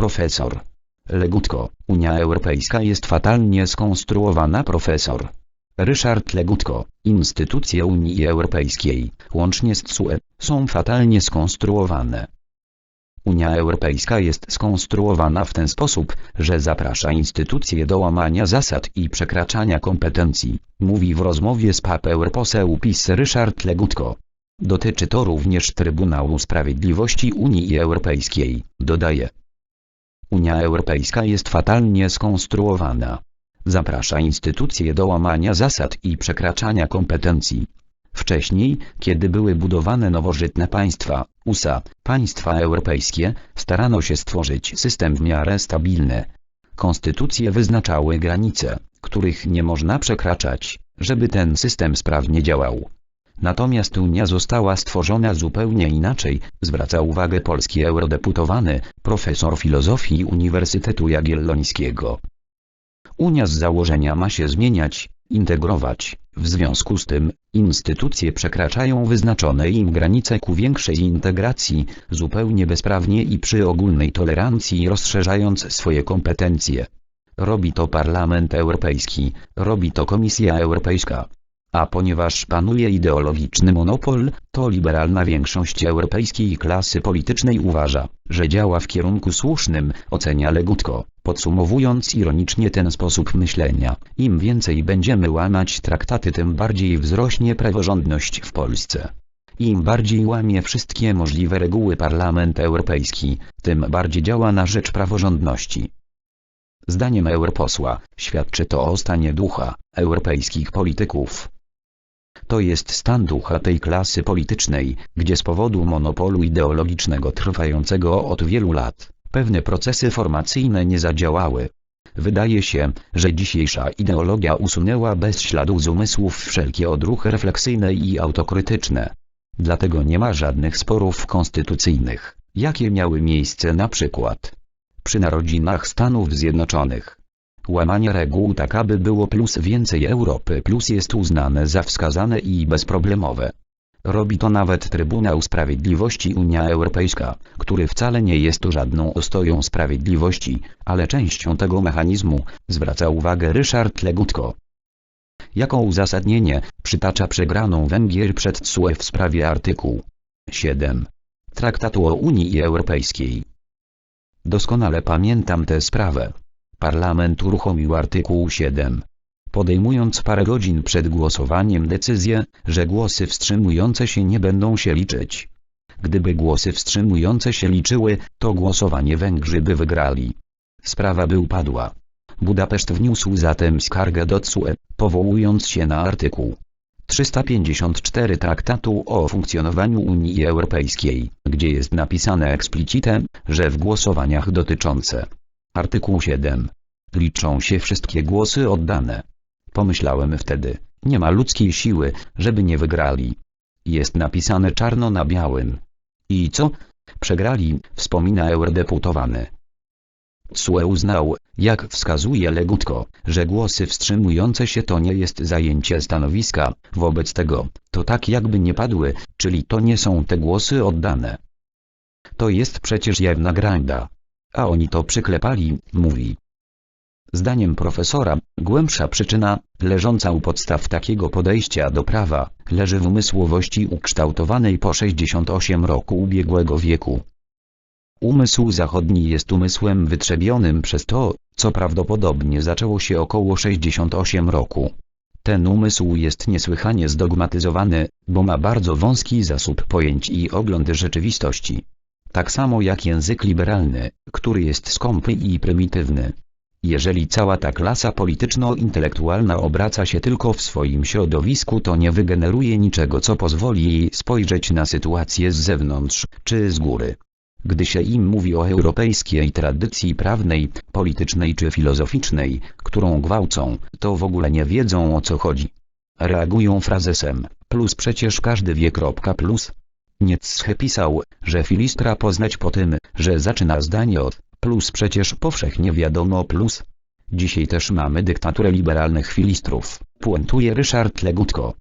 Profesor. Legutko, Unia Europejska jest fatalnie skonstruowana profesor. Ryszard Legutko, instytucje Unii Europejskiej, łącznie z TSUE, są fatalnie skonstruowane. Unia Europejska jest skonstruowana w ten sposób, że zaprasza instytucje do łamania zasad i przekraczania kompetencji, mówi w rozmowie z PAP europoseł PiS Ryszard Legutko. Dotyczy to również Trybunału Sprawiedliwości Unii Europejskiej, dodaje. Unia Europejska jest fatalnie skonstruowana. Zaprasza instytucje do łamania zasad i przekraczania kompetencji. Wcześniej, kiedy były budowane nowożytne państwa, USA, państwa europejskie, starano się stworzyć system w miarę stabilny. Konstytucje wyznaczały granice, których nie można przekraczać, żeby ten system sprawnie działał. Natomiast Unia została stworzona zupełnie inaczej, zwraca uwagę polski eurodeputowany, profesor filozofii Uniwersytetu Jagiellońskiego. Unia z założenia ma się zmieniać, integrować, w związku z tym, instytucje przekraczają wyznaczone im granice ku większej integracji, zupełnie bezprawnie i przy ogólnej tolerancji rozszerzając swoje kompetencje. Robi to Parlament Europejski, robi to Komisja Europejska. A ponieważ panuje ideologiczny monopol, to liberalna większość europejskiej klasy politycznej uważa, że działa w kierunku słusznym, ocenia Legutko, podsumowując ironicznie ten sposób myślenia. Im więcej będziemy łamać traktaty tym bardziej wzrośnie praworządność w Polsce. Im bardziej łamie wszystkie możliwe reguły Parlament Europejski, tym bardziej działa na rzecz praworządności. Zdaniem europosła, świadczy to o stanie ducha europejskich polityków. To jest stan ducha tej klasy politycznej, gdzie z powodu monopolu ideologicznego trwającego od wielu lat, pewne procesy formacyjne nie zadziałały. Wydaje się, że dzisiejsza ideologia usunęła bez śladu z umysłów wszelkie odruchy refleksyjne i autokrytyczne. Dlatego nie ma żadnych sporów konstytucyjnych, jakie miały miejsce na przykład przy narodzinach Stanów Zjednoczonych. Łamanie reguł tak aby było plus więcej Europy plus jest uznane za wskazane i bezproblemowe. Robi to nawet Trybunał Sprawiedliwości Unia Europejska, który wcale nie jest żadną ostoją sprawiedliwości, ale częścią tego mechanizmu, zwraca uwagę Ryszard Legutko. Jako uzasadnienie, przytacza przegraną Węgier przed TSUE w sprawie artykułu 7 Traktatu o Unii Europejskiej. Doskonale pamiętam tę sprawę. Parlament uruchomił artykuł 7. Podejmując parę godzin przed głosowaniem decyzję, że głosy wstrzymujące się nie będą się liczyć. Gdyby głosy wstrzymujące się liczyły, to głosowanie Węgrzy by wygrali. Sprawa by upadła. Budapeszt wniósł zatem skargę do TSUE, powołując się na artykuł 354 Traktatu o funkcjonowaniu Unii Europejskiej, gdzie jest napisane eksplicite, że w głosowaniach dotyczące artykuł 7 liczą się wszystkie głosy oddane. Pomyślałem wtedy, nie ma ludzkiej siły, żeby nie wygrali. Jest napisane czarno na białym. I co? Przegrali, wspomina eurodeputowany. TSUE uznał, jak wskazuje Legutko, że głosy wstrzymujące się to nie jest zajęcie stanowiska, wobec tego, to tak jakby nie padły, czyli to nie są te głosy oddane. To jest przecież jawna granda. A oni to przyklepali, mówi. Zdaniem profesora, głębsza przyczyna, leżąca u podstaw takiego podejścia do prawa, leży w umysłowości ukształtowanej po 68 roku ubiegłego wieku. Umysł zachodni jest umysłem wytrzebionym przez to, co prawdopodobnie zaczęło się około 68 roku. Ten umysł jest niesłychanie zdogmatyzowany, bo ma bardzo wąski zasób pojęć i ogląd rzeczywistości. Tak samo jak język liberalny, który jest skąpy i prymitywny. Jeżeli cała ta klasa polityczno-intelektualna obraca się tylko w swoim środowisku to nie wygeneruje niczego co pozwoli jej spojrzeć na sytuację z zewnątrz, czy z góry. Gdy się im mówi o europejskiej tradycji prawnej, politycznej czy filozoficznej, którą gwałcą, to w ogóle nie wiedzą o co chodzi. Reagują frazesem, plus przecież każdy wie. Plus. Nietzsche pisał, że filistra poznać po tym, że zaczyna zdanie od plus przecież powszechnie wiadomo plus. Dzisiaj też mamy dyktaturę liberalnych filistrów, puentuje Ryszard Legutko.